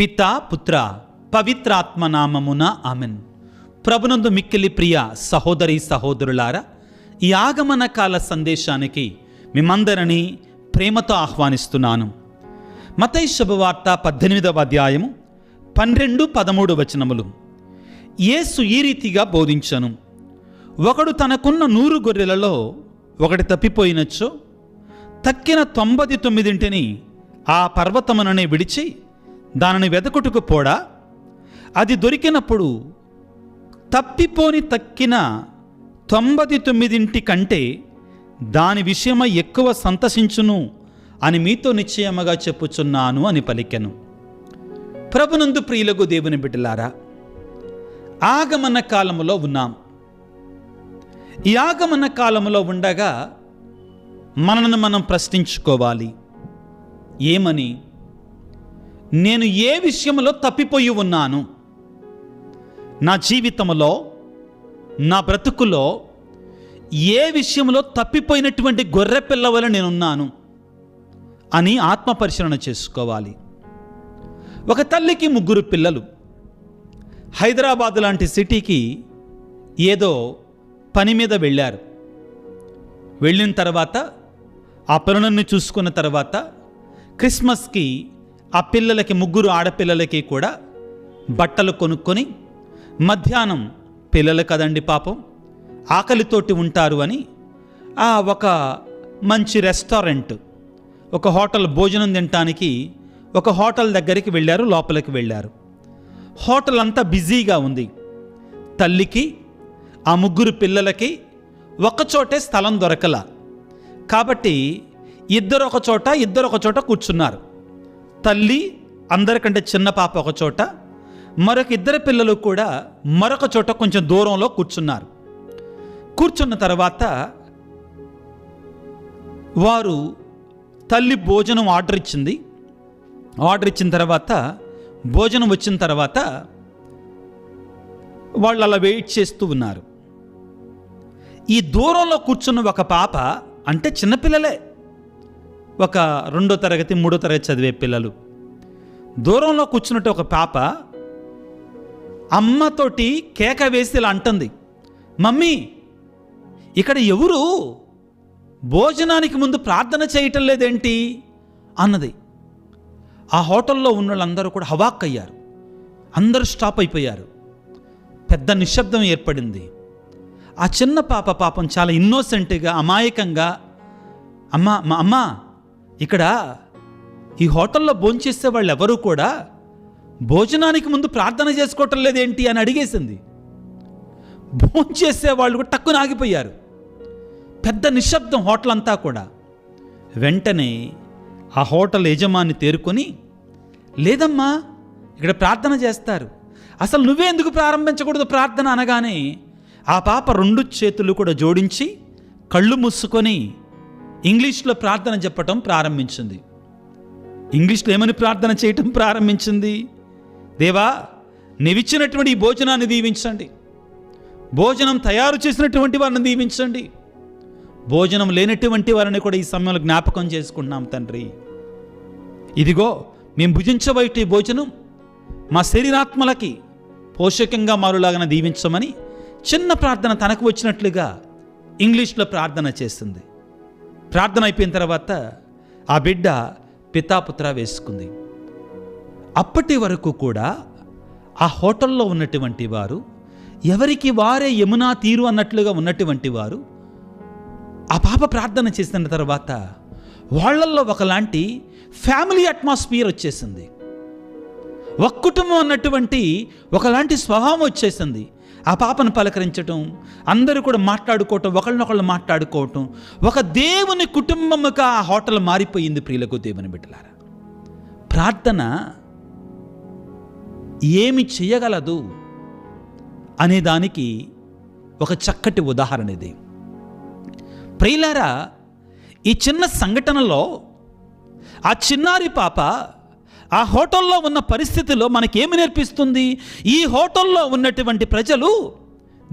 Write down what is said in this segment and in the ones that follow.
పిత పుత్ర పవిత్రాత్మ నామమున ఆమెన్. ప్రభునందు మిక్కిలి ప్రియ సహోదరి సహోదరులారా ఈ ఆగమన కాల సందేశానికి మిమ్మందరినీ ప్రేమతో ఆహ్వానిస్తున్నాను. మతై శుభవార్త పద్దెనిమిదవ అధ్యాయము పన్నెండు పదమూడు వచనములు. యేసు ఈ రీతిగా బోధించను. ఒకడు తనకున్న నూరు గొర్రెలలో ఒకటి తప్పిపోయినచ్చో తక్కిన తొంభై తొమ్మిదింటిని ఆ పర్వతముననే విడిచి దానిని వెదకుటకు పోడా? అది దొరికినప్పుడు తప్పిపోని తక్కిన తొంభై తొమ్మిదింటి కంటే దాని విషయమై ఎక్కువ సంతసించును అని మీతో నిశ్చయముగా చెప్పుచున్నాను అని పలికెను. ప్రభునందు ప్రియులకు దేవుని బిడ్డలారా ఆగమన కాలములో ఉన్నాం. ఈ ఆగమన కాలములో ఉండగా మనల్ని మనం ప్రశ్నించుకోవాలి. ఏమని? నేను ఏ విషయంలో తప్పిపోయి ఉన్నాను? నా జీవితంలో నా బ్రతుకులో ఏ విషయంలో తప్పిపోయినటువంటి గొర్రె పిల్లవల నేనున్నాను అని ఆత్మ పరిశీలన చేసుకోవాలి. ఒక తల్లికి ముగ్గురు పిల్లలు. హైదరాబాద్ లాంటి సిటీకి ఏదో పని మీద వెళ్ళారు. వెళ్ళిన తర్వాత ఆ పిల్లలను చూసుకున్న తర్వాత క్రిస్మస్కి ఆ పిల్లలకి ముగ్గురు ఆడపిల్లలకి కూడా బట్టలు కొనుక్కొని మధ్యాహ్నం పిల్లలు కదండి పాపం ఆకలితోటి ఉంటారు అని ఆ ఒక మంచి రెస్టారెంట్ ఒక హోటల్ భోజనం తినటానికి ఒక హోటల్ దగ్గరికి వెళ్ళారు లోపలికి వెళ్ళారు. హోటల్ అంతా బిజీగా ఉంది. తల్లికి ఆ ముగ్గురు పిల్లలకి ఒకచోటే స్థలం దొరకల. కాబట్టి ఇద్దరు ఒక చోట ఇద్దరు ఒక చోట కూర్చున్నారు. తల్లి అందరికంటే చిన్న పాప ఒక చోట మరొక ఇద్దరు పిల్లలు కూడా మరొక చోట కొంచెం దూరంలో కూర్చున్నారు. కూర్చున్న తర్వాత వారు తల్లి భోజనం ఆర్డర్ ఇచ్చింది. ఆర్డర్ ఇచ్చిన తర్వాత భోజనం వచ్చిన తర్వాత వాళ్ళు అలా వెయిట్ చేస్తూ ఉన్నారు. ఈ దూరంలో కూర్చున్న ఒక పాప అంటే చిన్నపిల్లలే ఒక రెండో తరగతి మూడో తరగతి చదివే పిల్లలు. దూరంలో కూర్చున్నట్టు ఒక పాప అమ్మతోటి కేక వేసి ఇలా అంటుంది మమ్మీ ఇక్కడ ఎవరు భోజనానికి ముందు ప్రార్థన చేయటం లేదేంటి? అన్నది. ఆ హోటల్లో ఉన్న వాళ్ళందరూ కూడా హవాక్ అయ్యారు. అందరూ స్టాప్ అయిపోయారు. పెద్ద నిశ్శబ్దం ఏర్పడింది. ఆ చిన్న పాప పాపం చాలా ఇన్నోసెంట్గా అమాయకంగా అమ్మ మా అమ్మ ఇక్కడ ఈ హోటల్లో భోంచేసే వాళ్ళు ఎవరూ కూడా భోజనానికి ముందు ప్రార్థన చేసుకోవటం లేదేంటి అని అడిగేసింది. భోంచేసే వాళ్ళు కూడా టక్కున ఆగిపోయారు. పెద్ద నిశ్శబ్దం హోటల్ అంతా కూడా. వెంటనే ఆ హోటల్ యజమాని తేరుకొని లేదమ్మా ఇక్కడ ప్రార్థన చేస్తారు. అసలు నువ్వే ఎందుకు ప్రారంభించకూడదు ప్రార్థన? అనగానే ఆ పాప రెండు చేతులు కూడా జోడించి కళ్ళు మూసుకొని ఇంగ్లీష్లో ప్రార్థన చెప్పటం ప్రారంభించింది. ఇంగ్లీష్లో ఏమని ప్రార్థన చేయటం ప్రారంభించింది? దేవా నీవిచ్చినటువంటి ఈ భోజనాన్ని దీవించండి. భోజనం తయారు చేసినటువంటి వారిని దీవించండి. భోజనం లేనటువంటి వారిని కూడా ఈ సమయంలో జ్ఞాపకం చేసుకుంటున్నాం తండ్రి. ఇదిగో మేము భుజించబోయే భోజనం మా శరీరాత్మలకి పోషకంగా మారులాగా దీవించమని చిన్న ప్రార్థన తనకు వచ్చినట్లుగా ఇంగ్లీష్లో ప్రార్థన చేస్తుంది ప్రార్థన అయిపోయిన తర్వాత ఆ బిడ్డ పితాపుత్ర వేసుకుంది. అప్పటి వరకు కూడా ఆ హోటల్లో ఉన్నటువంటి వారు ఎవరికి వారే యమునా తీరు అన్నట్లుగా ఉన్నటువంటి వారు ఆ పాప ప్రార్థన చేసిన తర్వాత వాళ్ళల్లో ఒకలాంటి ఫ్యామిలీ అట్మాస్ఫియర్ వచ్చేసింది. ఒక కుటుంబం అన్నటువంటి ఒకలాంటి స్వభావం వచ్చేసింది. ఆ పాపను పలకరించటం అందరూ కూడా మాట్లాడుకోవటం ఒకళ్ళనొకళ్ళు మాట్లాడుకోవటం ఒక దేవుని కుటుంబముగా ఆ హోటల్ మారిపోయింది ప్రియులకు దేవుని బిడ్డలారా. ప్రార్థన ఏమి చేయగలదు అనే దానికి ఒక చక్కటి ఉదాహరణ ఇది. ప్రియులారా ఈ చిన్న సంఘటనలో ఆ చిన్నారి పాప ఆ హోటల్లో ఉన్న పరిస్థితిలో మనకేమి నేర్పిస్తుంది? ఈ హోటల్లో ఉన్నటువంటి ప్రజలు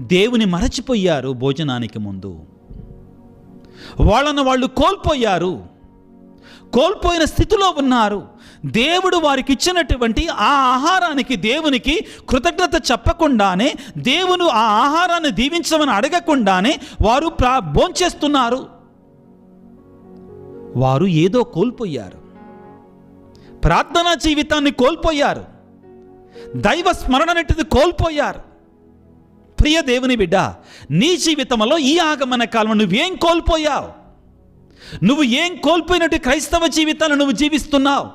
దేవుని మరచిపోయారు భోజనానికి ముందు. వాళ్ళను వాళ్ళు కోల్పోయారు. కోల్పోయిన స్థితిలో ఉన్నారు. దేవుడు వారికి ఇచ్చినటువంటి ఆ ఆహారానికి దేవునికి కృతజ్ఞత చెప్పకుండానే దేవుడు ఆ ఆహారాన్ని దీవించమని అడగకుండానే వారు ప్రా భోంచేస్తున్నారు. వారు ఏదో కోల్పోయారు. ప్రార్థనా జీవితాన్ని కోల్పోయారు. దైవ స్మరణ అనేటిది కోల్పోయారు. ప్రియ దేవుని బిడ్డ నీ జీవితంలో ఈ ఆగమన కాలంలో నువ్వేం కోల్పోయావు? నువ్వు ఏం కోల్పోయినట్టు క్రైస్తవ జీవితాన్ని నువ్వు జీవిస్తున్నావు?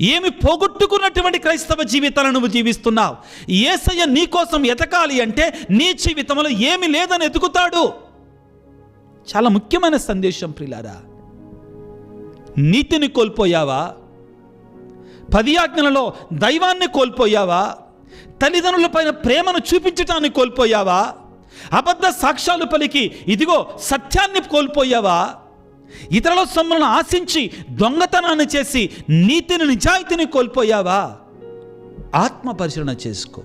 ఏమి పోగొట్టుకున్నటువంటి క్రైస్తవ జీవితాలను నువ్వు జీవిస్తున్నావు? ఏసయ్య నీ కోసం ఎతకాలి అంటే నీ జీవితంలో ఏమి లేదని ఎతుకుతాడు చాలా ముఖ్యమైన సందేశం ప్రిలారా. నీతిని కోల్పోయావా? పది ఆజ్ఞలలో దైవాన్ని కోల్పోయావా? తల్లిదండ్రుల పైన ప్రేమను చూపించటాన్ని కోల్పోయావా? అబద్ధ సాక్ష్యాలు పలికి ఇదిగో సత్యాన్ని కోల్పోయావా? ఇతరుల సొమ్ములను ఆశించి దొంగతనాన్ని చేసి నీతిని నిజాయితీని కోల్పోయావా? ఆత్మ పరిశీలన చేసుకో.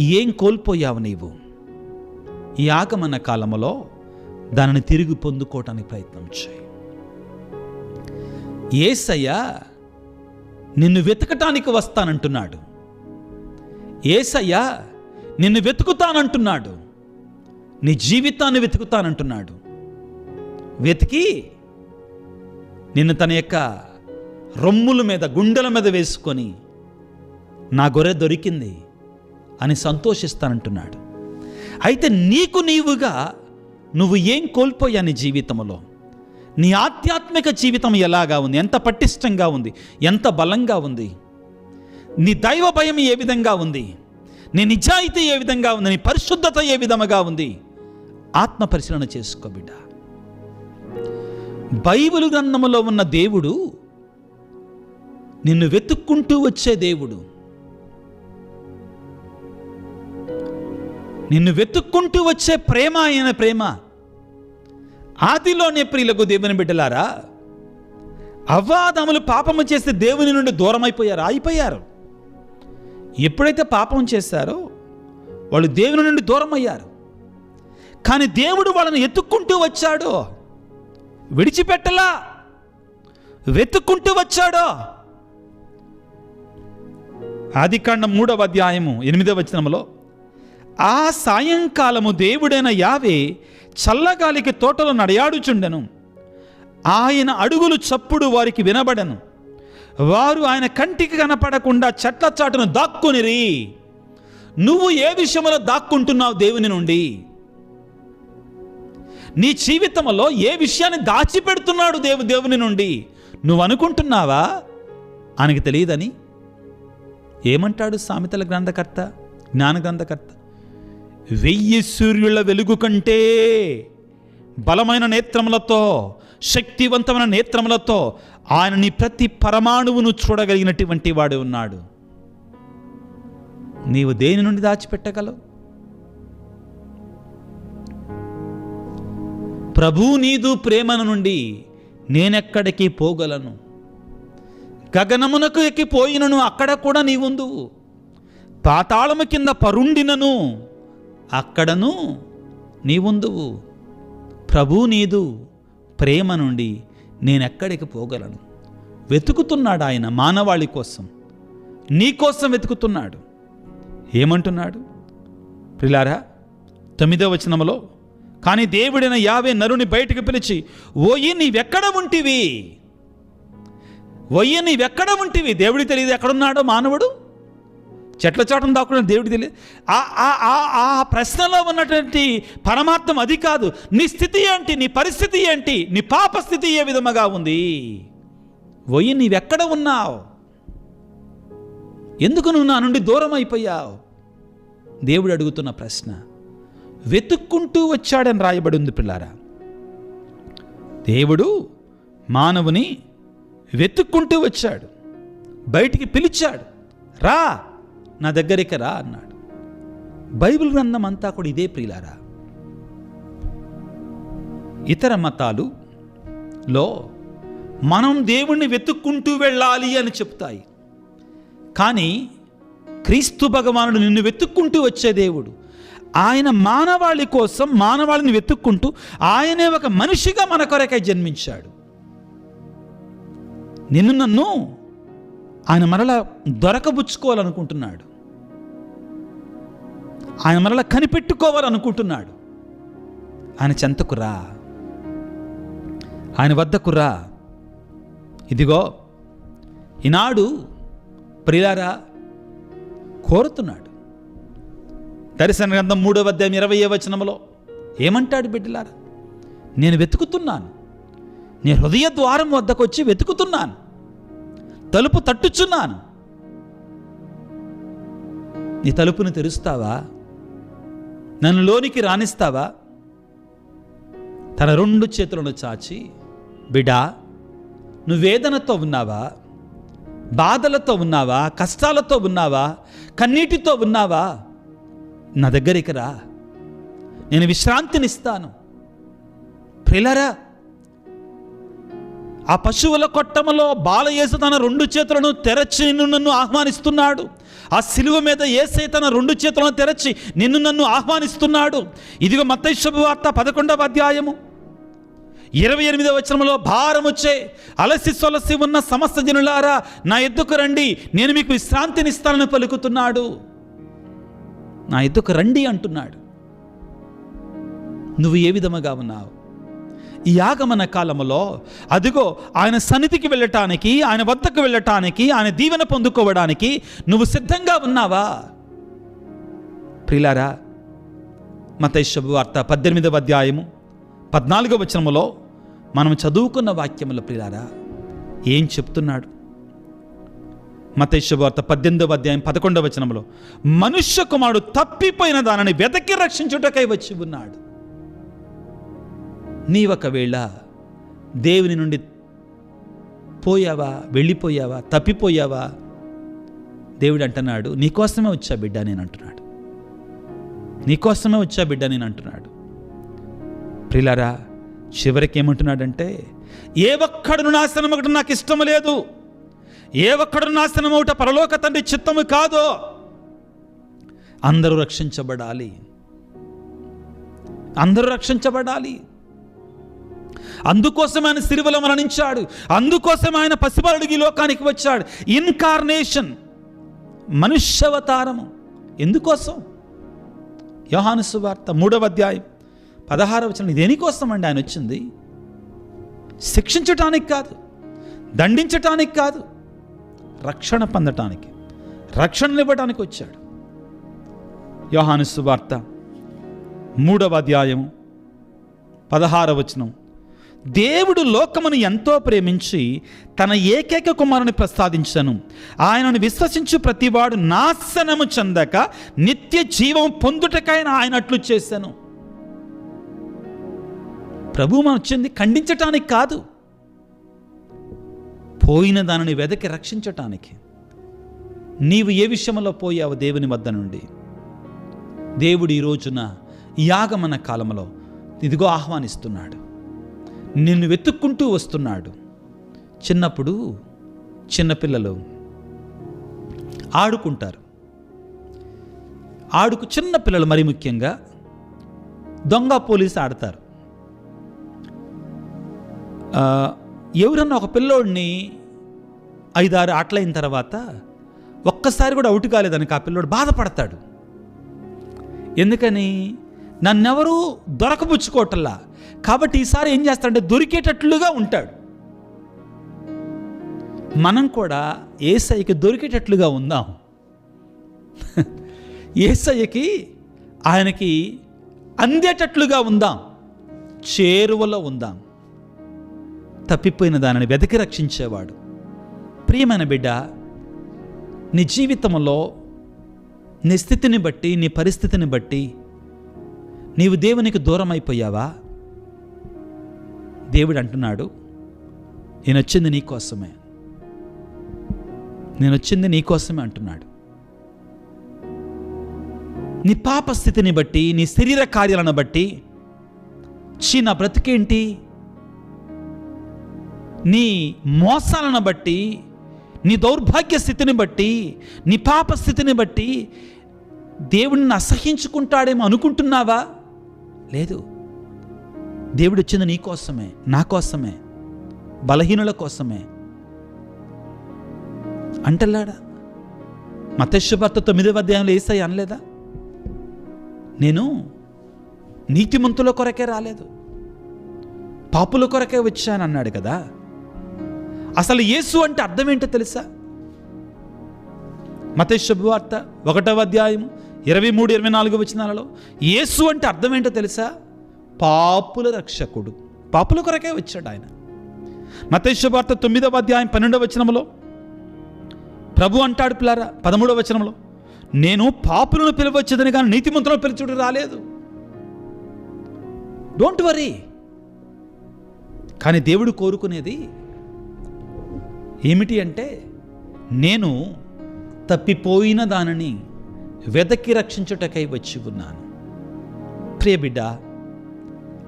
ఏం కోల్పోయావు నీవు? ఈ ఆగమన కాలంలో దానిని తిరిగి పొందుకోవటానికి ప్రయత్నం చేయి. ఏసయ్యా నిన్ను వెతకటానికి వస్తానంటున్నాడు. ఏసయ్య నిన్ను వెతుకుతానంటున్నాడు. నీ జీవితాన్ని వెతుకుతానంటున్నాడు. వెతికి నిన్ను తన యొక్క రొమ్ముల మీద గుండెల మీద వేసుకొని నా గొర్రె దొరికింది అని సంతోషిస్తానంటున్నాడు. అయితే నీకు నీవుగా నువ్వు ఏం కోల్పోయా నీ జీవితంలో? నీ ఆధ్యాత్మిక జీవితం ఎలాగా ఉంది? ఎంత పటిష్టంగా ఉంది? ఎంత బలంగా ఉంది? నీ దైవ భయం ఏ విధంగా ఉంది? నీ నిజాయితీ ఏ విధంగా ఉంది? నీ పరిశుద్ధత ఏ విధముగా ఉంది? ఆత్మ పరిశీలన చేసుకో బిడ్డ. బైబిల్ గ్రంథములో ఉన్న దేవుడు నిన్ను వెతుక్కుంటూ వచ్చే దేవుడు. నిన్ను వెతుక్కుంటూ వచ్చే ప్రేమ ఆయన ప్రేమ. ఆదిలోనే ప్రియులకు దేవుని బిడ్డలారా అవ్వాదములు పాపము చేస్తే దేవుని నుండి దూరం అయిపోయారు అయిపోయారు ఎప్పుడైతే పాపం చేస్తారో వాళ్ళు దేవుని నుండి దూరం అయ్యారు కానీ దేవుడు వాళ్ళని ఎత్తుక్కుంటూ వచ్చాడు. విడిచిపెట్టలా. వెతుక్కుంటూ వచ్చాడో. ఆదికాండం మూడవ అధ్యాయము ఎనిమిదవ వచనములో ఆ సాయంకాలము దేవుడైన యావే చల్లగాలికి తోటలో నడయాడుచుండెను. ఆయన అడుగులు చప్పుడు వారికి వినబడను. వారు ఆయన కంటికి కనపడకుండా చెట్ల చాటును దాక్కునిరి. నువ్వు ఏ విషయంలో దాక్కుంటున్నావు దేవుని నుండి? నీ జీవితంలో ఏ విషయాన్ని దాచిపెడుతున్నాడు దేవు దేవుని నుండి? నువ్వు అనుకుంటున్నావా? ఆయనకి తెలియదని? ఏమంటాడు సామెతల గ్రంథకర్త జ్ఞాన గ్రంథకర్త? వెయ్యి సూర్యుల వెలుగు కంటే బలమైన నేత్రములతో శక్తివంతమైన నేత్రములతో ఆయనని ప్రతి పరమాణువును చూడగలిగినటువంటి వాడు ఉన్నాడు. నీవు దేని నుండి దాచిపెట్టగలవు? ప్రభు నీదు ప్రేమను నుండి నేనెక్కడికి పోగలను? గగనమునకు ఎక్కిపోయినను అక్కడ కూడా నీవుందువు. పాతాళము కింద పరుండినను అక్కడను నీవుందువు. ప్రభు నీదు ప్రేమ నుండి నేనెక్కడికి పోగలను. వెతుకుతున్నాడు ఆయన మానవాళి కోసం. నీకోసం వెతుకుతున్నాడు. ఏమంటున్నాడు? ప్రిలారా తొమ్మిదో వచనములో కానీ దేవుడైన యావే నరుని బయటకు పిలిచి ఓయి నీవెక్కడ ఉంటివి? ఒయ్య నీవెక్కడ ఉంటివి? దేవుడికి తెలియదు ఎక్కడున్నాడో మానవుడు? చెట్ల చాటం దాక్కున్న దేవుడికి తెలియదు ఆ ఆ- ఆ- ప్రశ్నలో ఉన్నటువంటి పరమార్థం అది కాదు. నీ స్థితి ఏంటి? నీ పరిస్థితి ఏంటి? నీ పాప స్థితి ఏ విధముగా ఉంది? ఒయ్యి నీవెక్కడ ఉన్నావు? ఎందుకు నువ్వు నా నుండి దూరం అయిపోయావు దేవుడు అడుగుతున్న ప్రశ్న. వెతుక్కుంటూ వచ్చాడని రాయబడి ఉంది పిల్లారా. దేవుడు మానవుని వెతుక్కుంటూ వచ్చాడు. బయటికి పిలిచాడు. రా నా దగ్గరికి రా అన్నాడు. బైబిల్ గ్రంథం అంతా కూడా ఇదే ప్రియులారా. ఇతర మతాలు లో మనం దేవుణ్ణి వెతుక్కుంటూ వెళ్ళాలి అని చెప్తాయి. కానీ క్రీస్తు భగవానుడు నిన్ను వెతుక్కుంటూ వచ్చే దేవుడు ఆయన మానవాళి కోసం మానవాళిని వెతుక్కుంటూ ఆయనే ఒక మనిషిగా మన కొరకై జన్మించాడు. నిన్ను నన్ను ఆయన మరలా దొరకబుచ్చుకోవాలనుకుంటున్నాడు. ఆయన మరలా కనిపెట్టుకోవాలనుకుంటున్నాడు. ఆయన చెంతకు రా. ఆయన వద్దకు రా. ఇదిగో ఈనాడు ప్రియారా కోరుతున్నాడు. దర్శన గ్రంథం మూడవ అధ్యాయం ఇరవై వచనంలో ఏమంటాడు బిడ్డలారా? నేను వెతుకుతున్నాను. నీ హృదయ ద్వారం వద్దకు వచ్చి వెతుకుతున్నాను. తలుపు తట్టుచున్నాను. నీ తలుపును తెరుస్తావా? నన్ను లోనికి రాణిస్తావా తన రెండు చేతులను చాచి బిడా నువ్వేదనతో ఉన్నావా? బాధలతో ఉన్నావా? కష్టాలతో ఉన్నావా? కన్నీటితో ఉన్నావా? నా దగ్గరికి రా. నేను విశ్రాంతినిస్తాను. ప్రిలరా ఆ పశువుల కొట్టములో బాలయేసు తన రెండు చేతులను తెరచి నిన్ను నన్ను ఆహ్వానిస్తున్నాడు. ఆ సిలువ మీద ఏసై తన రెండు చేతులను తెరచి నిన్ను నన్ను ఆహ్వానిస్తున్నాడు. ఇదిగో మత్తైశుభ వార్త పదకొండవ అధ్యాయము. ఇరవై ఎనిమిదవ వచనంలో భారం వచ్చే అలసి సొలసి ఉన్న సమస్త జనులారా నా ఎద్దుకు రండి నేను మీకు విశ్రాంతినిస్తానని పలుకుతున్నాడు. నా ఎద్దుకు రండి అంటున్నాడు. నువ్వు ఏ విధముగా ఉన్నావు? ఈ ఆగమన కాలములో అదిగో ఆయన సన్నిధికి వెళ్ళటానికి ఆయన వద్దకు వెళ్ళటానికి ఆయన దీవెన పొందుకోవడానికి నువ్వు సిద్ధంగా ఉన్నావా? ప్రిలారా మతైశబు వార్త పద్దెనిమిదవ అధ్యాయము పద్నాలుగవ వచనములో మనం చదువుకున్న వాక్యముల ప్రిలారా ఏం చెప్తున్నాడు? మతైశబు వార్త పద్దెనిమిదవ అధ్యాయం పదకొండవ వచనములో మనుష్య కుమారుడు తప్పిపోయిన దానిని వెతకి రక్షించుటకై వచ్చి ఉన్నాడు. నీ ఒకవేళ దేవుని నుండి పోయావా వెళ్ళిపోయావా తప్పిపోయావా? దేవుడు అంటున్నాడు నీకోసమే వచ్చా బిడ్డ నేను అంటున్నాడు. నీకోసమే వచ్చా బిడ్డ నేను అంటున్నాడు. ప్రిలరా చివరికి ఏమంటున్నాడంటే ఏ ఒక్కడును నాశనం ఒకటి నాకు ఇష్టం లేదు. ఏ ఒక్కడు నాశనం ఒకట పరలోక తండ్రి చిత్తము కాదో అందరూ రక్షించబడాలి. అందరూ రక్షించబడాలి. అందుకోసం ఆయన సిరివలో మరణించాడు. అందుకోసం ఆయన పసిబాలుడికి ఈ లోకానికి వచ్చాడు. ఇన్కార్నేషన్ మనుష్యవతారము. ఎందుకోసం? యోహాను సువార్త మూడవ అధ్యాయం పదహారవ వచనం. దేనికోసం అండి ఆయన వచ్చింది? శిక్షించటానికి కాదు. దండించటానికి కాదు. రక్షణ పొందటానికి. రక్షణనివ్వటానికి వచ్చాడు. యోహాను సువార్త మూడవ అధ్యాయము పదహార వచనం. దేవుడు లోకమును ఎంతో ప్రేమించి తన ఏకైక కుమారుని ప్రసాదించను. ఆయనను విశ్వసించు ప్రతివాడు నాశనము చెందక నిత్య జీవం పొందుటకైన ఆయన అట్లు చేశాను ప్రభు మన వచ్చింది ఖండించటానికి కాదు. పోయిన దానిని వెదకి రక్షించటానికి. నీవు ఏ విషయంలో పోయావు దేవుని వద్ద నుండి? దేవుడు ఈ రోజున యాగమన కాలంలో ఇదిగో ఆహ్వానిస్తున్నాడు. నిన్ను వెతుక్కుంటూ వస్తున్నాడు. చిన్నప్పుడు చిన్నపిల్లలు ఆడుకుంటారు. ఆడుకు చిన్న పిల్లలు మరి ముఖ్యంగా దొంగ పోలీసు ఆడతారు. ఎవరన్నా ఒక పిల్లోడిని ఐదారు ఆటలైన తర్వాత ఒక్కసారి కూడా అవుట్ కాలేదని ఆ పిల్లోడు బాధపడతాడు. ఎందుకని? నన్నెవరూ దొరకబుచ్చుకోవటల్లా కాబట్టి ఈసారి ఏం చేస్తాడంటే దొరికేటట్లుగా ఉంటాడు. మనం కూడా ఏసైకి దొరికేటట్లుగా ఉందాం. ఏసయ్యకి ఆయనకి అందేటట్లుగా ఉందాం. చేరువలో ఉందాం. తప్పిపోయిన దానిని వెతికి రక్షించేవాడు. ప్రియమైన బిడ్డ నీ జీవితంలో నీ స్థితిని బట్టి నీ పరిస్థితిని బట్టి నీవు దేవునికి దూరం అయిపోయావా దేవుడు అంటున్నాడు నేను వచ్చింది నీకోసమే నేను వచ్చింది నీకోసమే అంటున్నాడు. నీ పాప స్థితిని బట్టి నీ శరీర కార్యాలను బట్టి చిన్న నా బ్రతికేంటి? నీ మోసాలను బట్టి నీ దౌర్భాగ్య స్థితిని బట్టి నీ పాప స్థితిని బట్టి దేవుణ్ణి అసహించుకుంటాడేమో అనుకుంటున్నావా? లేదు. దేవుడు వచ్చింది నీ కోసమే నా కోసమే బలహీనుల కోసమే. అంటలాడా? మతశుభార్త తొమ్మిదవ అధ్యాయంలో ఏసాయి అనలేదా? నేను నీతిమంతుల కొరకే రాలేదు. పాపుల కొరకే వచ్చాను అన్నాడు కదా. అసలు యేసు అంటే అర్థం ఏంటో తెలుసా? మత శుభవార్త ఒకటవ అధ్యాయం ఇరవై మూడు ఇరవై నాలుగు వచనాలలో యేసు అంటే అర్థం ఏంటో తెలుసా? పాపుల రక్షకుడు. పాపుల కొరకే వచ్చాడు ఆయన. మతేశ్వార్త తొమ్మిదవ అధ్యాయం పన్నెండవ వచనంలో ప్రభు అంటాడు పిల్లారా పదమూడవ వచనంలో నేను పాపులను పిలవచ్చదని కానీ నీతిమంతులను పిలుచుడు రాలేదు. డోంట్ వరీ కానీ దేవుడు కోరుకునేది ఏమిటి అంటే నేను తప్పిపోయిన దానిని వెదకి రక్షించుటకై వచ్చి ఉన్నాను. ప్రియ బిడ్డ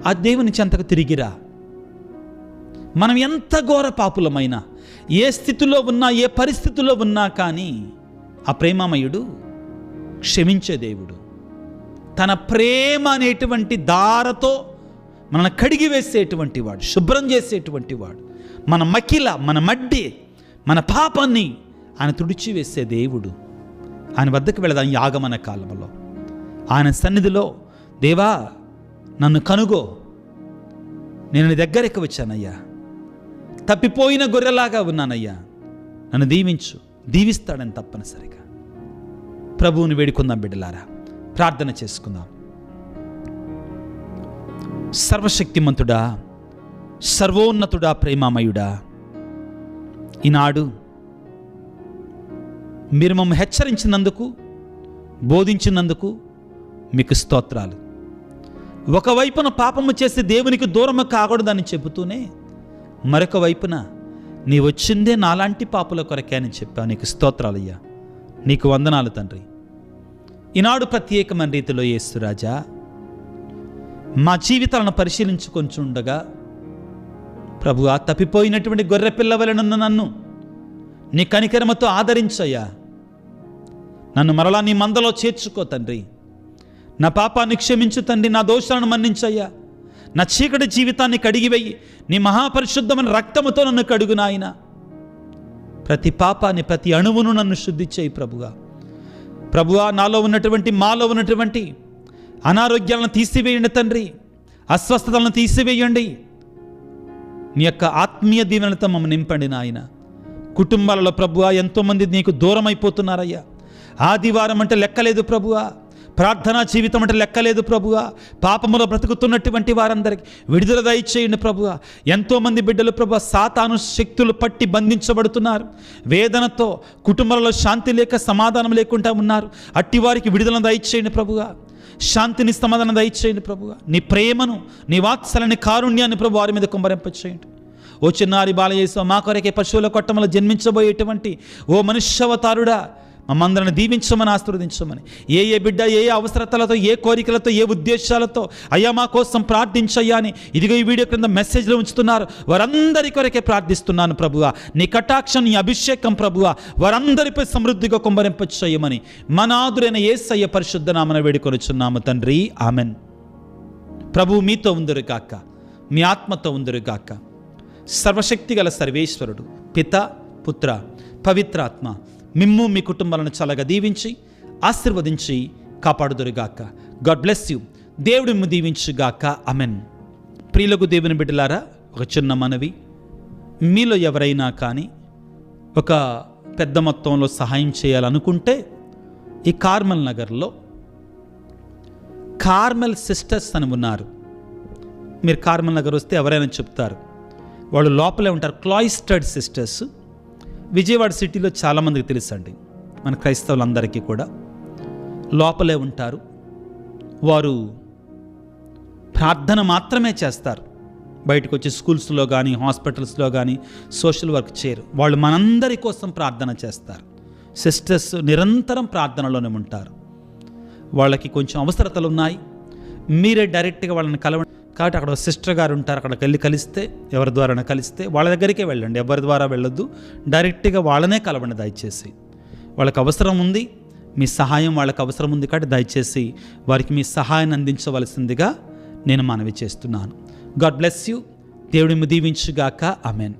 ఆ దేవుని చెంతకు తిరిగిరా మనం ఎంత ఘోర పాపులమైనా ఏ స్థితిలో ఉన్నా ఏ పరిస్థితిలో ఉన్నా కానీ ఆ ప్రేమమయుడు క్షమించే దేవుడు. తన ప్రేమ అనేటువంటి దారతో మనల్ని కడిగి వేసేటువంటి వాడు శుభ్రం చేసేటువంటి వాడు. మన మకిల మన మడ్డి మన పాపాన్ని ఆయన తుడిచివేసే దేవుడు. ఆయన వద్దకు వెళదాం ఈ ఆగమన కాలంలో. ఆయన సన్నిధిలో దేవా నన్ను కనుగో. నేను నీ దగ్గరికి వచ్చానయ్యా. తప్పిపోయిన గొర్రెలాగా ఉన్నానయ్యా. నన్ను దీవించు. దీవిస్తాడని తప్పనిసరిగా. ప్రభువుని వేడుకుందాం బిడ్డలారా. ప్రార్థన చేసుకుందాం. సర్వశక్తిమంతుడా సర్వోన్నతుడా ప్రేమామయుడా ఈనాడు మీరు మమ్మల్ని హెచ్చరించినందుకు బోధించినందుకు మీకు స్తోత్రాలు. ఒకవైపున పాపము చేసి దేవునికి దూరము కాకూడదని చెబుతూనే మరొక వైపున నీ వచ్చిందే నాలాంటి పాపుల కొరకే అని చెప్పా నీకు స్తోత్రాలయ్యా నీకు వందనాలు తండ్రి. ఈనాడు ప్రత్యేకమైన రీతిలో యేసురాజా మా జీవితాలను పరిశీలించుకొంచుండగా ప్రభు ఆ తప్పిపోయినటువంటి గొర్రె పిల్లవలనున్న నన్ను నీ కనికరమతో ఆదరించయ్యా. నన్ను మరలా నీ మందలో చేర్చుకో తండ్రి. నా పాపాన్ని క్షమించు తండ్రి. నా దోషాలను మన్నించయ్యా. నా చీకటి జీవితాన్ని కడిగివేయి. నీ మహాపరిశుద్ధమైన రక్తముతో నన్ను కడుగు నాయన. ప్రతి పాపాన్ని ప్రతి అణువును నన్ను శుద్ధి చేయి ప్రభుగా ప్రభువా నాలో ఉన్నటువంటి మాలో ఉన్నటువంటి అనారోగ్యాలను తీసివేయండి తండ్రి. అస్వస్థతలను తీసివేయండి. నీ యొక్క ఆత్మీయ దీవెనలతో మమ్మల్ని నింపండి నాయన. కుటుంబాలలో ప్రభువా ఎంతోమంది నీకు దూరం అయిపోతున్నారయ్యా ఆదివారం అంటే లెక్కలేదు ప్రభువా. ప్రార్థనా జీవితం అంటే లెక్కలేదు ప్రభువా. పాపములో బ్రతుకుతున్నటువంటి వారందరికీ విడుదల దయచేయండి ప్రభువా. ఎంతోమంది బిడ్డలు ప్రభు సాతాను శక్తులు పట్టి బంధించబడుతున్నారు. వేదనతో కుటుంబాలలో శాంతి లేక సమాధానం లేకుండా ఉన్నారు. అట్టి వారికి విడుదల దయచేయండి ప్రభువా. శాంతిని సమాధానం దయచేయండి ప్రభుగా నీ ప్రేమను నీ వాత్సలని కారుణ్యాన్ని ప్రభు వారి మీద కుమ్మరింపచేయండి. ఓ చిన్నారి బాలయేశ్వ మా కొరకే పశువుల కొట్టమలో జన్మించబోయేటువంటి ఓ మనుష్యవతారుడా. మమ్మందరిని దీవించమని ఆశీర్వదించమని. ఏ ఏ బిడ్డ ఏ ఏ అవసరతలతో ఏ కోరికలతో ఏ ఉద్దేశాలతో అయ్యా మా కోసం ప్రార్థించయ్యా అని ఇదిగో ఈ వీడియో క్రింద మెసేజ్లు ఉంచుతున్నారు. వారందరి కొరకే ప్రార్థిస్తున్నాను ప్రభువా. నీ కటాక్షం నీ అభిషేకం ప్రభువా. వారందరిపై సమృద్ధిగా కుమ్మరింపచేయమని మనాదురైన ఏసయ్య పరిశుద్ధ నామన వేడుకొనిచున్నాము తండ్రి. ఆమెన్. ప్రభు మీతో ఉందరు గాక. మీ ఆత్మతో ఉందరు గాక. సర్వశక్తి గల సర్వేశ్వరుడు పిత పుత్ర పవిత్రాత్మ మిమ్ము మీ కుటుంబాలను చల్లగా దీవించి ఆశీర్వదించి కాపాడుదురుగాక. గాడ్ బ్లెస్ యూ దేవుడు మిమ్ము దీవించుగాక. అమెన్ ప్రియులకు దేవుని బిడ్డలారా ఒక చిన్న మనవి. మీలో ఎవరైనా కానీ ఒక పెద్ద మొత్తంలో సహాయం చేయాలనుకుంటే ఈ కార్మల్ నగర్లో కార్మెల్ సిస్టర్స్ అని ఉన్నారు. మీరు కార్మల్ నగర్ వస్తే ఎవరైనా చెప్తారు. వాళ్ళు లోపలే ఉంటారు క్లాయిస్టర్డ్ సిస్టర్స్ విజయవాడ సిటీలో చాలామందికి తెలుసండి. మన క్రైస్తవులందరికీ కూడా. లోపలే ఉంటారు. వారు ప్రార్థన మాత్రమే చేస్తారు. బయటకు వచ్చి స్కూల్స్లో కానీ హాస్పిటల్స్లో కానీ సోషల్ వర్క్ చేయరు. వాళ్ళు మనందరి కోసం ప్రార్థన చేస్తారు. సిస్టర్స్ నిరంతరం ప్రార్థనలోనే ఉంటారు. వాళ్ళకి కొంచెం అవసరతలు ఉన్నాయి మీరే డైరెక్ట్గా వాళ్ళని కలవండి కాబట్టి అక్కడ సిస్టర్ గారు ఉంటారు అక్కడికి వెళ్ళి కలిస్తే ఎవరి ద్వారా కలిస్తే వాళ్ళ దగ్గరికే వెళ్ళండి. ఎవరి ద్వారా వెళ్ళొద్దు. డైరెక్ట్గా వాళ్ళనే కలవండి దయచేసి. వాళ్ళకి అవసరం ఉంది. మీ సహాయం వాళ్ళకి అవసరం ఉంది కాబట్టి దయచేసి వారికి మీ సహాయాన్ని అందించవలసిందిగా నేను మనవి చేస్తున్నాను. God bless you. దేవుడిని దీవించుగాక. అమెన్